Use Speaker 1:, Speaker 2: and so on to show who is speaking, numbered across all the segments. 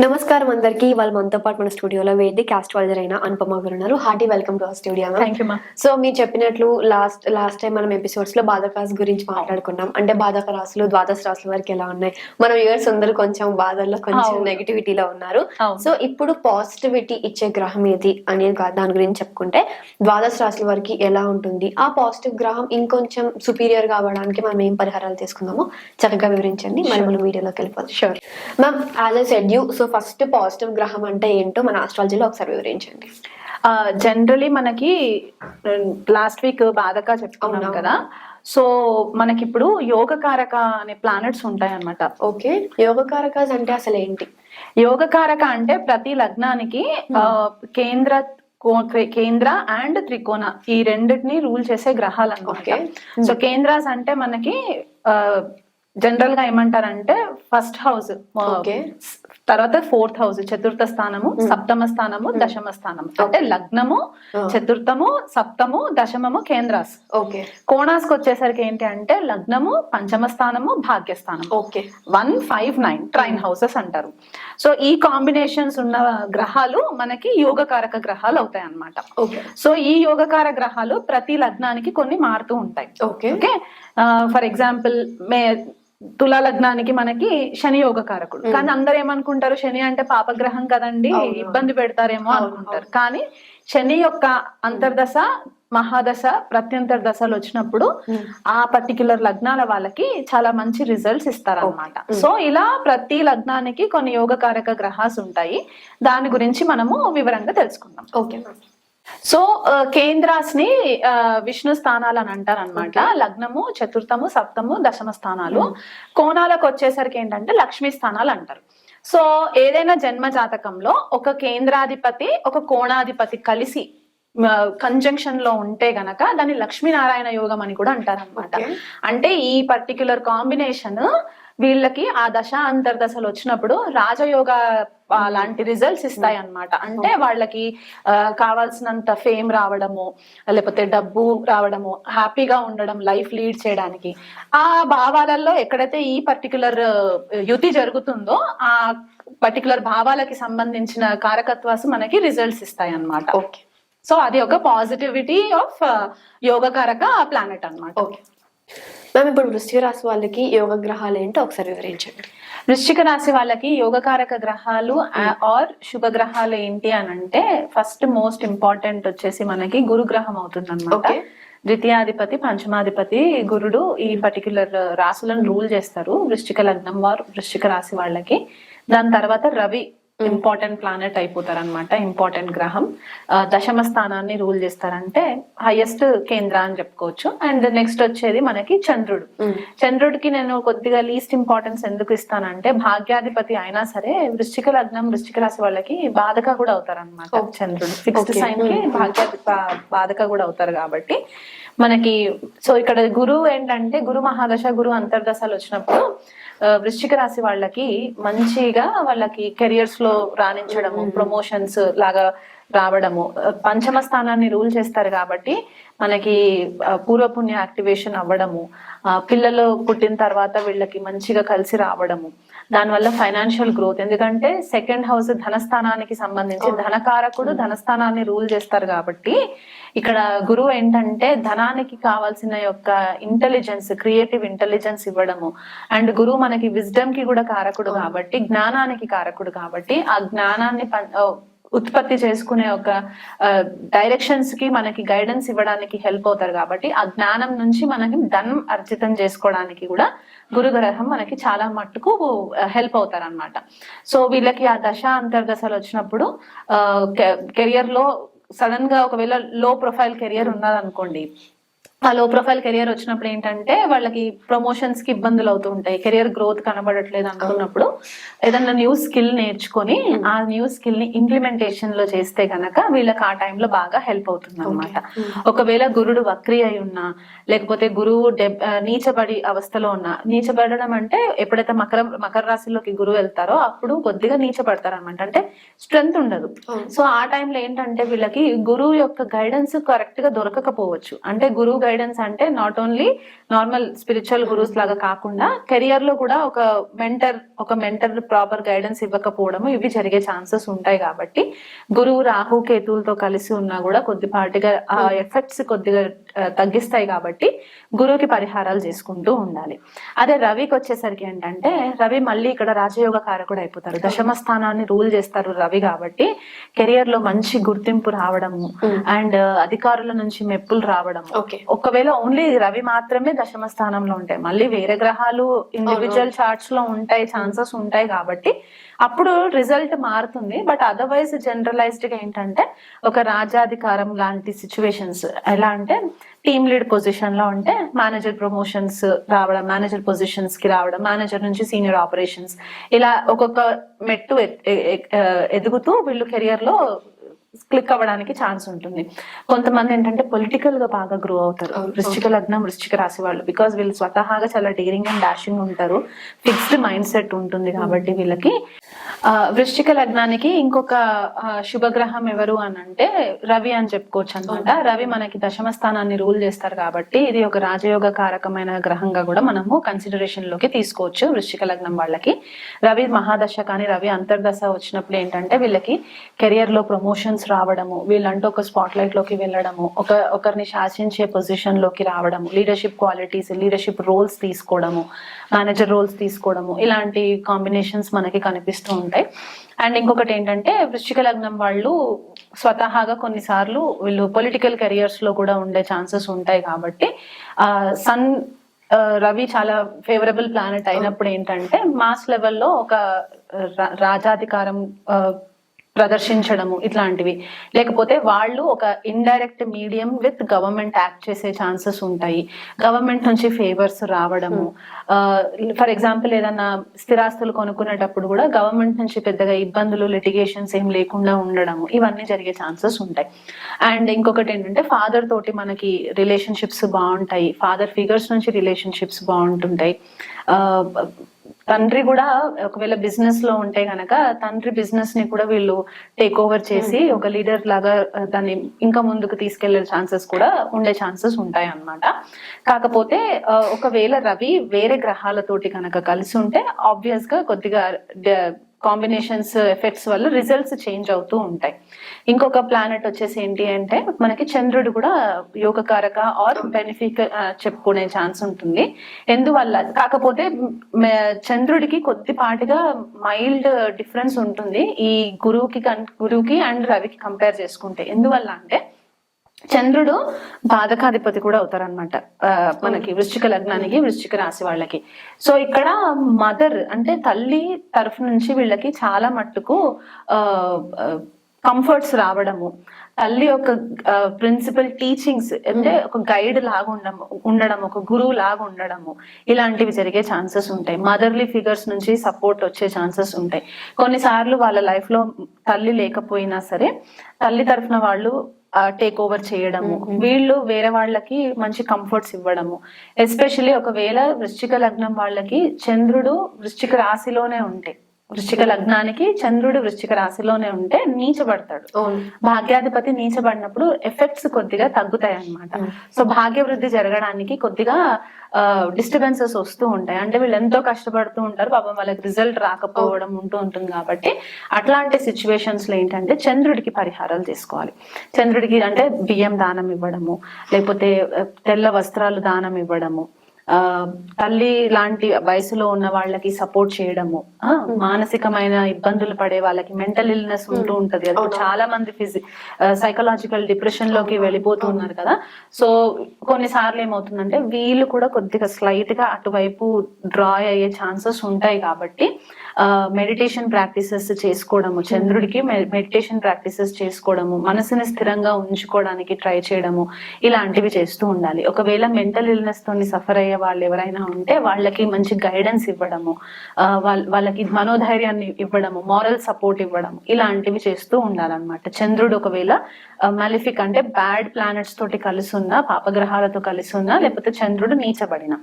Speaker 1: నమస్కారం అందరికీ. ఇవాళ మనతో పాటు మన స్టూడియోలో వేది క్యాస్ట్ వాల్జర్ అయిన అనుపమ గారు ఉన్నారు. Hearty welcome to studio so మీరు చెప్పినట్లు లాస్ట్ లాస్ట్ టైం మనం ఎపిసోడ్స్లో బాధక రాశి గురించి మాట్లాడుకున్నాం. అంటే బాధక రాశులు ద్వాదశ రాశుల వరకు ఎలా ఉన్నాయి? మన వ్యూవర్స్ అందరూ కొంచెం బాధల్లో కొంచెం. నెగిటివిటీలో ఉన్నారు. సో ఇప్పుడు పాజిటివిటీ ఇచ్చే గ్రహం ఏది అనేది కా- దాని గురించి చెప్పుకుంటే ద్వాదశ రాశుల వరకు ఎలా ఉంటుంది? ఆ పాజిటివ్ గ్రహం ఇంకొంచెం సుపీరియర్ కావడానికి మనం ఏం పరిహారాలు తీసుకుందామో చక్కగా వివరించండి. మనం వీడియోలోకి వెళ్ళిపోతాం sure ma'am as a said you so first positive గ్రహం అంటే ఏంటో మన ఆస్ట్రాలజీలో ఒకసారి వివరించండి.
Speaker 2: జనరలీ మనకి లాస్ట్ వీక్ బాధక చెప్పుకున్నాం. కదా. సో మనకి ఇప్పుడు యోగకారక అనే ప్లానెట్స్ ఉంటాయి అన్నమాట
Speaker 1: ఓకే యోగకారకాస్ అంటే అసలు ఏంటి?
Speaker 2: యోగకారక అంటే ప్రతి లగ్నానికి కేంద్ర కేంద్ర అండ్ త్రికోణ ఈ రెండింటిని రూల్ చేసే గ్రహాలు. అనమాట సో కేంద్రాస్ అంటే మనకి జనరల్గా ఏమంటారంటే ఫస్ట్ హౌస్. తర్వాత ఫోర్త్ హౌస్ చతుర్థ స్థానము. సప్తమ స్థానము దశమ స్థానము. అంటే లగ్నము. చతుర్థము సప్తము దశమము కేంద్రాస్.
Speaker 1: ఓకే.
Speaker 2: కోణాస్కి వచ్చేసరికి ఏంటి అంటే లగ్నము పంచమ స్థానము భాగ్యస్థానము
Speaker 1: okay.
Speaker 2: One five nine trine houses అంటారు. సో ఈ కాంబినేషన్స్ ఉన్న గ్రహాలు మనకి యోగకారక గ్రహాలు అవుతాయి అన్నమాట.
Speaker 1: ఓకే.
Speaker 2: సో ఈ యోగకార గ్రహాలు ప్రతి లగ్నానికి కొన్ని మారుతూ ఉంటాయి.
Speaker 1: ఓకే.
Speaker 2: ఓకే? ఫర్ ఎగ్జాంపుల్ మే తులా లగ్నానికి మనకి శని యోగకారకుడు.
Speaker 1: Mm.
Speaker 2: కానీ అందరు ఏమనుకుంటారు? శని అంటే పాపగ్రహం కదండి. ఇబ్బంది పెడతారేమో అనుకుంటారు. కానీ శని యొక్క అంతర్దశ మహాదశ ప్రత్యంతర దశలు వచ్చినప్పుడు ఆ పర్టిక్యులర్ లగ్నాల వాళ్ళకి చాలా మంచి రిజల్ట్స్ ఇస్తారన్నమాట.
Speaker 1: Okay.
Speaker 2: సో ఇలా ప్రతి లగ్నానికి కొన్ని యోగకారక గ్రహాస్ ఉంటాయి. దాని గురించి మనము వివరంగా తెలుసుకుందాం.
Speaker 1: ఓకే.
Speaker 2: సో కేంద్రాస్ని విష్ణు స్థానాలు అని అంటారు అనమాట లగ్నము చతుర్థము సప్తము దశమ స్థానాలు. కోణాలకు వచ్చేసరికి ఏంటంటే లక్ష్మీ స్థానాలు అంటారు. సో ఏదైనా జన్మ జాతకంలో ఒక కేంద్రాధిపతి ఒక కోణాధిపతి కలిసి కంజంక్షన్లో ఉంటే గనక దాన్ని లక్ష్మీనారాయణ యోగం అని కూడా అంటారు అనమాట. అంటే ఈ పర్టిక్యులర్ కాంబినేషన్ వీళ్ళకి ఆ దశ అంతర్దశలు వచ్చినప్పుడు రాజయోగ లాంటి రిజల్ట్స్ ఇస్తాయి అన్నమాట. అంటే వాళ్ళకి కావాల్సినంత ఫేమ్ రావడము లేకపోతే డబ్బు రావడము హ్యాపీగా ఉండడం లైఫ్ లీడ్ చేయడానికి. ఆ భావాలలో ఎక్కడైతే ఈ పర్టికులర్ యుతి జరుగుతుందో ఆ పర్టికులర్ భావాలకి సంబంధించిన కారకత్వాసు మనకి రిజల్ట్స్ ఇస్తాయి అన్నమాట.
Speaker 1: ఓకే.
Speaker 2: సో అది ఒక పాజిటివిటీ ఆఫ్ యోగకారక ప్లానెట్ అన్నమాట.
Speaker 1: ఓకే. మ్యామ్ ఇప్పుడు వృశ్చిక రాశి వాళ్ళకి యోగ గ్రహాలు ఏంటో ఒకసారి వివరించండి.
Speaker 2: వృశ్చిక రాశి వాళ్ళకి యోగకారక గ్రహాలు ఆర్ శుభ గ్రహాలు ఏంటి అని అంటే ఫస్ట్ మోస్ట్ ఇంపార్టెంట్ వచ్చేసి మనకి గురు గ్రహం అవుతుంది అనమాట. ద్వితీయాధిపతి పంచమాధిపతి గురుడు ఈ పర్టిక్యులర్ రాశులను రూల్ చేస్తారు వృశ్చిక లగ్నం వారు వృశ్చిక రాశి వాళ్ళకి. దాని తర్వాత రవి ఇంపార్టెంట్ ప్లానెట్ అయిపోతారు అనమాట ఇంపార్టెంట్ గ్రహం. దశమ స్థానాన్ని రూల్ చేస్తారంటే హైయెస్ట్ కేంద్ర అని చెప్పుకోవచ్చు. అండ్ నెక్స్ట్ వచ్చేది మనకి చంద్రుడు. చంద్రుడికి నేను కొద్దిగా లీస్ట్ ఇంపార్టెన్స్ ఎందుకు ఇస్తానంటే భాగ్యాధిపతి అయినా సరే వృశ్చిక లగ్నం వృశ్చిక రాశి వాళ్ళకి బాధక కూడా అవుతారు అనమాట
Speaker 1: Okay.
Speaker 2: చంద్రుడు ఫిక్స్డ్.
Speaker 1: సైన్కి.
Speaker 2: భాగ్యాధి బాధక కూడా అవుతారు కాబట్టి మనకి సో ఇక్కడ గురువు ఏంటంటే గురు మహాదశ గురు అంతర్దశలు వచ్చినప్పుడు వృశ్చిక రాశి వాళ్ళకి మంచిగా వాళ్ళకి కెరియర్స్లో రాణించడము ప్రమోషన్స్ లాగా రావడము. పంచమ స్థానాన్ని రూల్ చేస్తారు కాబట్టి మనకి పూర్వపుణ్య యాక్టివేషన్ అవ్వడము ఆ, పిల్లలు పుట్టిన తర్వాత వీళ్ళకి మంచిగా కలిసి రావడము. దానివల్ల ఫైనాన్షియల్ గ్రోత్ ఎందుకంటే సెకండ్ హౌస్ ధనస్థానానికి సంబంధించి ధనకారకుడు ధనస్థానాన్ని రూల్ చేస్తారు కాబట్టి ఇక్కడ గురువు ఏంటంటే ధనానికి కావాల్సిన యొక్క ఇంటెలిజెన్స్ క్రియేటివ్ ఇంటెలిజెన్స్ ఇవ్వడము. అండ్ గురువు మనకి విజ్డమ్కి కూడా కారకుడు కాబట్టి జ్ఞానానికి కారకుడు కాబట్టి ఆ జ్ఞానాన్ని ఉత్పత్తి చేసుకునే ఒక డైరెక్షన్స్కి మనకి గైడెన్స్ ఇవ్వడానికి హెల్ప్ అవుతారు కాబట్టి ఆ జ్ఞానం నుంచి మనకి ధనం అర్జితం చేసుకోవడానికి కూడా గురుగ్రహం మనకి చాలా మట్టుకు హెల్ప్ అవుతారు అనమాట సో వీళ్ళకి ఆ దశ అంతర్దశలు వచ్చినప్పుడు కెరియర్లో సడన్గా ఒకవేళ లో ప్రొఫైల్ కెరియర్ ఉన్నదనుకోండి ఆ లో ప్రొఫైల్ కెరియర్ వచ్చినప్పుడు ఏంటంటే వాళ్ళకి ప్రమోషన్స్కి ఇబ్బందులు అవుతూ ఉంటాయి. కెరియర్ గ్రోత్ కనబడట్లేదు అనుకున్నప్పుడు ఏదన్నా న్యూ స్కిల్ నేర్చుకొని ఆ న్యూ స్కిల్ని ఇంప్లిమెంటేషన్లో చేస్తే గనక వీళ్ళకి ఆ టైంలో బాగా హెల్ప్ అవుతుంది అనమాట ఒకవేళ గురుడు వక్రి అయి ఉన్నా లేకపోతే గురువు నీచబడి అవస్థలో ఉన్నా నీచబడడం అంటే ఎప్పుడైతే మకర మకర రాశిలోకి గురువు వెళ్తారో అప్పుడు కొద్దిగా నీచపడతారు అనమాట అంటే స్ట్రెంగ్త్ ఉండదు.
Speaker 1: అవును.
Speaker 2: సో ఆ టైంలో ఏంటంటే వీళ్ళకి గురువు యొక్క గైడెన్స్ కరెక్ట్గా దొరకకపోవచ్చు. అంటే గురువు గైడెన్స్ అంటే not only normal spiritual gurus లాగా కాకుండా కెరియర్లో కూడా ఒక మెంటర్ ఒక మెంటర్ ప్రాపర్ గైడెన్స్ ఇవ్వకపోవడము ఇవి జరిగే ఛాన్సెస్ ఉంటాయి కాబట్టి గురువు రాహు కేతువులతో కలిసి ఉన్నా కూడా కొద్దిపాటిగా ఆ ఎఫెక్ట్స్ కొద్దిగా ఆ, తగ్గిస్తాయి కాబట్టి గురువుకి పరిహారాలు చేసుకుంటూ ఉండాలి. అదే రవికి వచ్చేసరికి ఏంటంటే రవి మళ్ళీ ఇక్కడ రాజయోగ కారకుడు అయిపోతారు. దశమ స్థానాన్ని రూల్ చేస్తారు రవి కాబట్టి కెరియర్లో మంచి గుర్తింపు రావడము అండ్ అధికారుల నుంచి మెప్పులు రావడము.
Speaker 1: ఓకే.
Speaker 2: ఒకవేళ ఓన్లీ రవి మాత్రమే దశమ స్థానంలో ఉంటాయి. మళ్ళీ వేరే గ్రహాలు ఇండివిజువల్ చార్ట్స్లో ఉంటాయి ఛాన్సెస్ ఉంటాయి కాబట్టి అప్పుడు రిజల్ట్ మారుతుంది. బట్ అదర్వైజ్ జనరలైజ్డ్గా ఏంటంటే ఒక రాజాధికారం లాంటి సిచ్యువేషన్స్ ఎలా అంటే టీమ్ లీడ్ పొజిషన్లో ఉంటే మేనేజర్ ప్రమోషన్స్ రావడం మేనేజర్ పొజిషన్స్కి రావడం మేనేజర్ నుంచి సీనియర్ ఆపరేషన్స్ ఇలా ఒక్కొక్క మెట్టు ఎదుగుతూ వీళ్ళు కెరియర్లో క్లిక్ అవ్వడానికి ఛాన్స్ ఉంటుంది. కొంతమంది ఏంటంటే పొలిటికల్గా బాగా గ్రో అవుతారు. వృశ్చిక లగ్నం వృశ్చిక రాశి వాళ్ళు. బికాస్ వీళ్ళు స్వతహాగా చాలా డేరింగ్ అండ్ డాషింగ్ ఉంటారు. ఫిక్స్డ్ మైండ్ సెట్ ఉంటుంది కాబట్టి వీళ్ళకి. వృశ్చిక లగ్నానికి ఇంకొక శుభగ్రహం ఎవరు అని అంటే రవి అని చెప్పుకోవచ్చు అనమాట రవి మనకి దశమ స్థానాన్ని రూల్ చేస్తారు కాబట్టి ఇది ఒక రాజయోగ కారకమైన గ్రహంగా కూడా మనము కన్సిడరేషన్లోకి తీసుకోవచ్చు వృశ్చిక లగ్నం వాళ్ళకి. రవి మహాదశ కానీ రవి అంతర్దశ వచ్చినప్పుడు ఏంటంటే వీళ్ళకి కెరియర్లో ప్రమోషన్స్ రావడము వీళ్ళంటూ ఒక స్పాట్ లైట్లోకి వెళ్ళడము ఒక ఒకరిని శాసించే పొజిషన్లోకి రావడము లీడర్షిప్ క్వాలిటీస్ లీడర్షిప్ రోల్స్ తీసుకోవడము మేనేజర్ రోల్స్ తీసుకోవడము ఇలాంటి కాంబినేషన్స్ మనకి కనిపిస్తూ ఉంటాయి. అండ్ ఇంకొకటి ఏంటంటే వృశ్చిక లగ్నం వాళ్ళు స్వతహాగా కొన్నిసార్లు వీళ్ళు పొలిటికల్ కెరియర్స్లో కూడా ఉండే ఛాన్సెస్ ఉంటాయి కాబట్టి ఆ సన్ రవి చాలా ఫేవరబుల్ ప్లానెట్ అయినప్పుడు ఏంటంటే మాస్ లెవెల్లో ఒక రా- రాజాధికారం ప్రదర్శించడము ఇట్లాంటివి. లేకపోతే వాళ్ళు ఒక indirect medium with government act చేసే ఛాన్సెస్ ఉంటాయి. గవర్నమెంట్ నుంచి ఫేవర్స్ రావడము. ఫర్ ఎగ్జాంపుల్ ఏదన్నా స్థిరాస్తులు కొనుక్కునేటప్పుడు కూడా గవర్నమెంట్ నుంచి పెద్దగా ఇబ్బందులు లిటిగేషన్స్ ఏం లేకుండా ఉండడము ఇవన్నీ జరిగే ఛాన్సెస్ ఉంటాయి. అండ్ ఇంకొకటి ఏంటంటే ఫాదర్ తోటి మనకి రిలేషన్షిప్స్ బాగుంటాయి. ఫాదర్ ఫిగర్స్ నుంచి రిలేషన్షిప్స్ బాగుంటుంటాయి. తండ్రి కూడా ఒకవేళ బిజినెస్లో ఉంటే గనక తండ్రి బిజినెస్ని కూడా వీళ్ళు టేక్ ఓవర్ చేసి ఒక లీడర్ లాగా దాన్ని ఇంకా ముందుకు తీసుకెళ్ళే ఛాన్సెస్ కూడా ఉండే ఛాన్సెస్ ఉంటాయి అన్నమాట. కాకపోతే ఒకవేళ రవి వేరే గ్రహాలతోటి కనుక కలిసి ఉంటే ఆబ్వియస్గా కొద్దిగా కాంబినేషన్స్ ఎఫెక్ట్స్ uh, వల్ల రిజల్ట్స్ చేంజ్ అవుతూ ఉంటాయి. ఇంకొక ప్లానెట్ వచ్చేసి ఏంటి అంటే మనకి చంద్రుడు కూడా యోగకారక ఆర్ బెనిఫిక్ uh, చెప్పుకునే ఛాన్స్ ఉంటుంది. ఎందువల్ల? కాకపోతే చంద్రుడికి కొద్దిపాటిగా మైల్డ్ డిఫరెన్స్ ఉంటుంది. ఈ గురువుకి గురువుకి అండ్ రవికి కంపేర్ చేసుకుంటే. ఎందువల్ల అంటే చంద్రుడు బాధకాధిపతి కూడా అవుతారనమాట మనకి వృశ్చిక లగ్నానికి వృశ్చిక రాశి వాళ్ళకి. సో ఇక్కడ మదర్ అంటే తల్లి తరఫు నుంచి వీళ్ళకి చాలా మట్టుకు కంఫర్ట్స్ రావడము. తల్లి యొక్క ప్రిన్సిపల్ టీచింగ్స్ అంటే ఒక గైడ్ లాగా ఉండడం ఉండడం ఒక గురువు లాగా ఉండడము. ఇలాంటివి జరిగే ఛాన్సెస్ ఉంటాయి. మదర్లీ ఫిగర్స్ నుంచి సపోర్ట్ వచ్చే ఛాన్సెస్ ఉంటాయి. కొన్నిసార్లు వాళ్ళ లైఫ్లో తల్లి లేకపోయినా సరే తల్లి తరఫున వాళ్ళు టేక్ ఓవర్ చేయడము. వీళ్ళు వేరే వాళ్ళకి మంచి కంఫర్ట్స్ ఇవ్వడము. ఎస్పెషల్లీ ఒకవేళ వృశ్చిక లగ్నం వాళ్ళకి చంద్రుడు వృశ్చిక రాశిలోనే ఉంటే. వృశ్చిక లగ్నానికి చంద్రుడు వృశ్చిక రాశిలోనే ఉంటే నీచబడతాడు. భాగ్యాధిపతి నీచబడినప్పుడు ఎఫెక్ట్స్ కొద్దిగా తగ్గుతాయి అన్నమాట సో భాగ్య వృద్ధి జరగడానికి కొద్దిగా డిస్టర్బెన్సెస్ వస్తూ ఉంటాయి. అంటే వీళ్ళు ఎంతో కష్టపడుతూ ఉంటారు. పాపం వాళ్ళకి రిజల్ట్ రాకపోవడం ఉంటూ ఉంటుంది కాబట్టి అట్లాంటి సిచ్యువేషన్స్లో ఏంటంటే చంద్రుడికి పరిహారాలు చేసుకోవాలి చంద్రుడికి అంటే బియ్యం దానం ఇవ్వడము లేకపోతే తెల్ల వస్త్రాలు దానం ఇవ్వడము తల్లి లాంటి వయసులో ఉన్న వాళ్ళకి సపోర్ట్ చేయడము మానసికమైన ఇబ్బందులు పడే వాళ్ళకి మెంటల్ ఇల్నెస్ ఉంటూ ఉంటది. అది. చాలా మంది ఫిజి సైకలాజికల్ డిప్రెషన్లోకి వెళ్ళిపోతూ ఉన్నారు కదా. సో కొన్నిసార్లు ఏమవుతుందంటే వీళ్ళు కూడా కొద్దిగా స్లైట్గా అటువైపు డ్రా అయ్యే ఛాన్సెస్ ఉంటాయి కాబట్టి మెడిటేషన్ ప్రాక్టీసెస్ చేసుకోవడము చంద్రుడికి మెడిటేషన్ ప్రాక్టీసెస్ చేసుకోవడము మనసుని స్థిరంగా ఉంచుకోవడానికి ట్రై చేయడము ఇలాంటివి చేస్తూ ఉండాలి. ఒకవేళ మెంటల్ ఇల్నెస్ తోని సఫర్ అయ్యే వాళ్ళు ఎవరైనా ఉంటే వాళ్ళకి మంచి గైడెన్స్ ఇవ్వడము వాళ్ళ- వాళ్ళకి మనోధైర్యాన్ని ఇవ్వడము మారల్ సపోర్ట్ ఇవ్వడం ఇలాంటివి చేస్తూ ఉండాలన్నమాట. చంద్రుడు ఒకవేళ మాలిఫిక్ అంటే బ్యాడ్ ప్లానెట్స్ తోటి కలిసి ఉన్నా పాపగ్రహాలతో కలిసి ఉన్నా లేకపోతే చంద్రుడు నీచబడిన.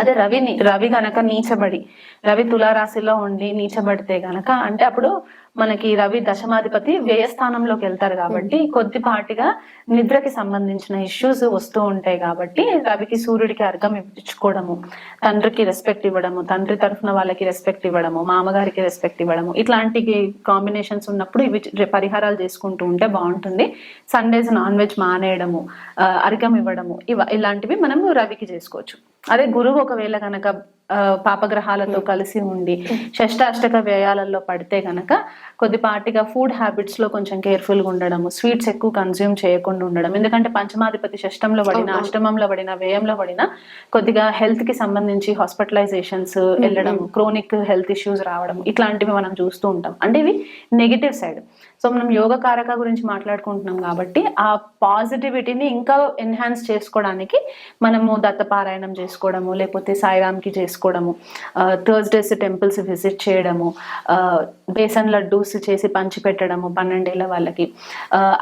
Speaker 2: అదే రవి రవి గనక నీచబడి రవి తులారాశిలో ఉండి నీచబడితే గనక అంటే అప్పుడు మనకి రవి దశమాధిపతి వ్యయస్థానంలోకి వెళ్తారు కాబట్టి కొద్దిపాటిగా నిద్రకి సంబంధించిన ఇష్యూస్ వస్తూ ఉంటాయి కాబట్టి రవికి సూర్యుడికి అర్ఘం ఇచ్చుకోవడము తండ్రికి రెస్పెక్ట్ ఇవ్వడము తండ్రి తరఫున వాళ్ళకి రెస్పెక్ట్ ఇవ్వడము మామగారికి రెస్పెక్ట్ ఇవ్వడము ఇట్లాంటి కాంబినేషన్స్ ఉన్నప్పుడు ఇవి పరిహారాలు చేసుకుంటూ ఉంటే బాగుంటుంది. సండేస్ నాన్ వెజ్ మానేయడము అర్ఘం ఇవ్వడము ఇవ ఇలాంటివి మనము రవికి చేసుకోవచ్చు. అదే గురువు ఒకవేళ కనుక పాపగ్రహాలతో కలిసి ఉండి షష్టాష్టక వ్యయాలలో పడితే గనక కొద్దిపాటిగా ఫుడ్ హ్యాబిట్స్లో కొంచెం కేర్ఫుల్గా ఉండడము స్వీట్స్ ఎక్కువ కన్జ్యూమ్ చేయకుండా ఉండడం. ఎందుకంటే పంచమాధిపతి షష్టంలో పడిన. అష్టమంలో పడిన వ్యయంలో పడిన కొద్దిగా హెల్త్కి సంబంధించి హాస్పిటలైజేషన్స్ వెళ్ళడం క్రోనిక్ హెల్త్ ఇష్యూస్ రావడం ఇట్లాంటివి మనం చూస్తూ ఉంటాం. అంటే ఇవి నెగిటివ్ సైడ్ సో మనం యోగ కారక గురించి మాట్లాడుకుంటున్నాం కాబట్టి ఆ పాజిటివిటీని ఇంకా ఎన్హాన్స్ చేసుకోవడానికి మనము దత్తపారాయణం చేసుకోవడము లేకపోతే సాయిరామ్కి చేసుకోవడము థర్స్డేస్ టెంపుల్స్ విజిట్ చేయడము బేసన్ లడ్డూస్ చేసి పంచి పెట్టడము పన్నెండేళ్ళ వాళ్ళకి.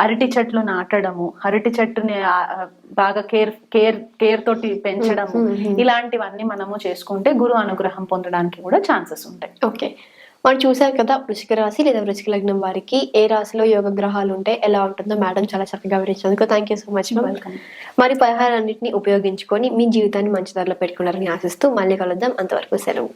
Speaker 2: అరటి చెట్లు నాటడము అరటి చెట్టుని బాగా కేర్ కేర్ కేర్ తోటి పెంచడము ఇలాంటివన్నీ మనము చేసుకుంటే గురు అనుగ్రహం పొందడానికి కూడా ఛాన్సెస్ ఉంటాయి.
Speaker 1: ఓకే. మనం చూసారు కదా వృశ్చిక రాశి లేదా వృశ్చిక లగ్నం వారికి ఏ రాశిలో యోగ గ్రహాలు ఉంటే ఎలా ఉంటుందో మేడం చాలా చక్కగా వివరించినందుకు థ్యాంక్ యూ సో మచ్ మరి పరిహారాన్నింటినీ ఉపయోగించుకొని మీ జీవితాన్ని మంచి దారిలో పెట్టుకున్నారని ఆశిస్తూ మళ్ళీ కలుద్దాం. అంతవరకు సెలవు.